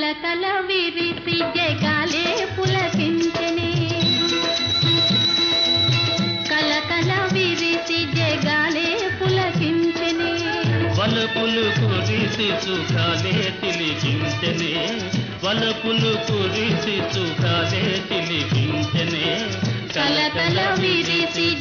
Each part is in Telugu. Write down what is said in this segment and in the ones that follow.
తల విరిసి జగాలే పులకించనే. కలకల విరిసి జగాలే పులకించనే. వలపులు కురిసి సుఖాలే తిలిగించనే. వలపులు కురిసి సుఖాలే తిలిగించనే. కలకల విరిసి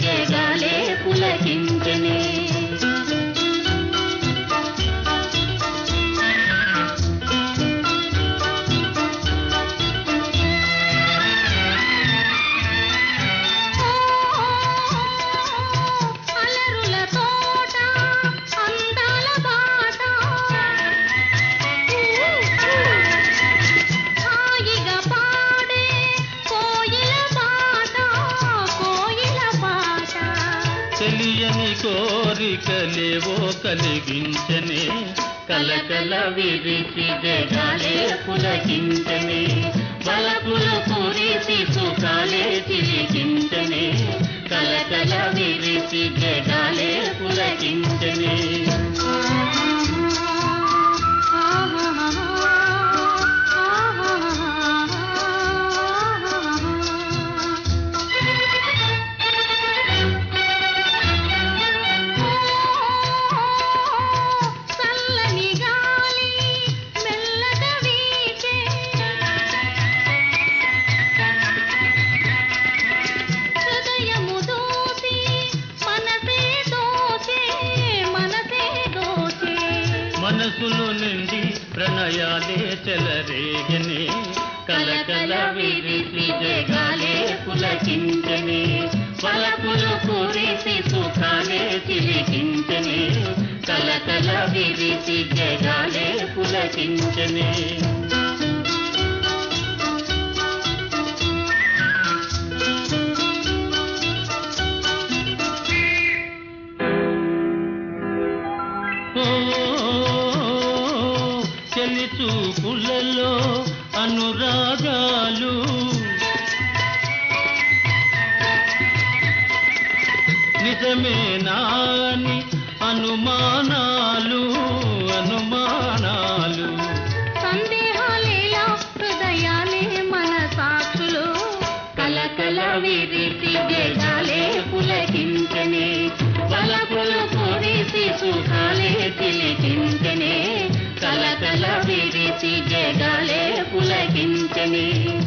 కోరికలేవో కలిగించనే. కలకల విరిచి జగాలే పులకించనే. వలపులు కురిసి సుఖాలే తిరిగించనే. కలకల విరిచి జగాలే పులకించనే. మనసులు నిండి ప్రణయాలే చెలరేగనే. కలకల విరిసి జగాలే పులకించనే. వలపులు కురిసి సుఖాలే తిరిగించనే కలకల విరిసి జగాలే పులకించనే. ఓ చెలి చూపులలో అనురాగాలు. నిజమేనా అని అనుమానాలు అనుమానాలు. సందేహాలేలా హృదయాలే మన సాక్షులు. కలకల విరిసి జగాలే పులకించనే. వలపులు కురిసి సుఖాలే తిలికించనే కలకల విరిసి జగాలే పులకించనే.